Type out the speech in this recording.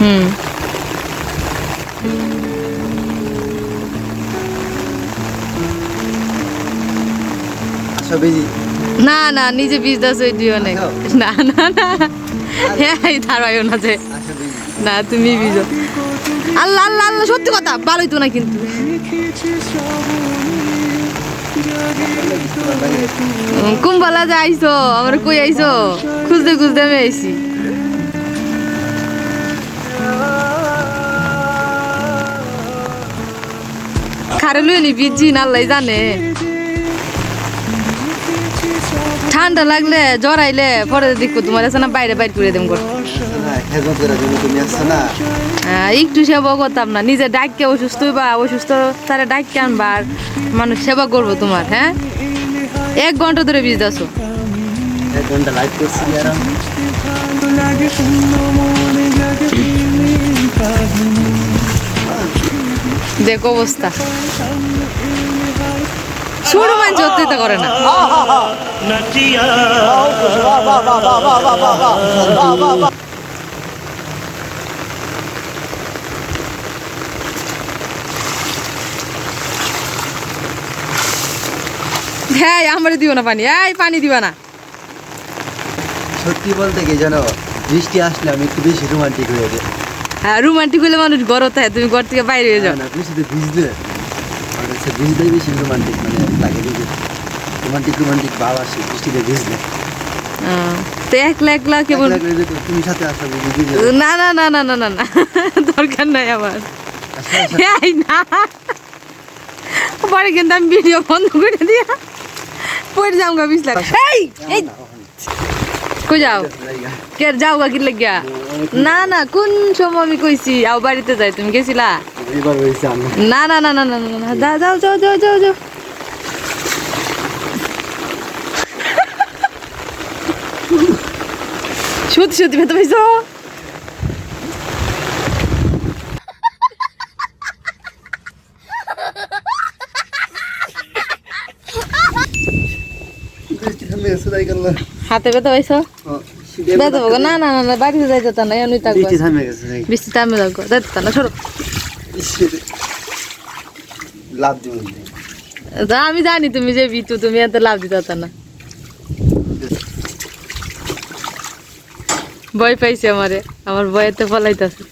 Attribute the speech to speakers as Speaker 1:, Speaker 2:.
Speaker 1: হুম। না না, নিজে বীজ দাস ওই দিও নাই না না না। হ্যাঁ ধারাইও না যে। না, তুমি বীজ আল্লাহ আল্লাহ আল্লাহ, সত্যি কথা, ভালোই তো না কিন্তু। কুম্বালা যে আইসো আমার কই আইসো খুঁজতে খুঁজতে আমি আইসি খারে লুই নি বিজি আল্লাহ জানে ঠান্ডা লাগলে জ্বর আইলে পরে দেখব তোমার আছে না বাইরে বাইর করে আহ, একটু সেবা করতাম না নিজে ডাককে অসুস্থ বা অসুস্থ তারা ডাককে আনবা আর মানুষ সেবা করব তোমার হ্যাঁ এক ঘণ্টা ধরে বীজ দাসো দেখো অবস্থা। ছোট মানুষ অত্যাচার করে না। হ্যাঁ আমারে দিও না পানি। এই, পানি দিবা না।
Speaker 2: সত্যি বলতে কি জানো, বৃষ্টি আসলে আমি একটু বেশি রোমান্টিক হয়ে যাই।
Speaker 1: হ্যাঁ রোমান্টিক হলে মানুষ গরম থাকে তুমি ঘর থেকে বাইরে হয়ে যাও।
Speaker 2: না বৃষ্টিতে ভিজলে আমার কাছে ভিজলেই বেশি রোমান্টিক মানে লাগে রোমান্টিক রোমান্টিক ভাব আসে বৃষ্টিতে ভিজলে
Speaker 1: তো একলা একলা কেবল
Speaker 2: করে তুমি সাথে আসো
Speaker 1: না না না না না না না দরকার নাই আমার। এই না। পরে কিন্তু আমি ভিডিও বন্ধ করে দিয়া। পরে যাও গা বিশ লাখ এই এই। কই যাও। কে যাও গা কি লাগিয়া? না না কোন সময় আমি কইছি আও বাড়িতে যাই তুমি গেছিলা? না না না না না না না যাও যাও যাও যাও যাও। সত্যি সত্যি ভেতর পাইছো
Speaker 2: গেছে তাই গেল
Speaker 1: হাতে ব্যথা পাইছো? ব্যথা পাবো? না না না বাড়িতে যাই যেত না এমনি থাকব।
Speaker 2: বৃষ্টি থামে
Speaker 1: থাকব। যাই যেত না সরো।
Speaker 2: লাভ দিব
Speaker 1: আমি জানি তুমি যে বিতু তুমি এত লাভ দিতে না। ভয় পাইছে আমারে আমার ভয়েতে পলাইতেছে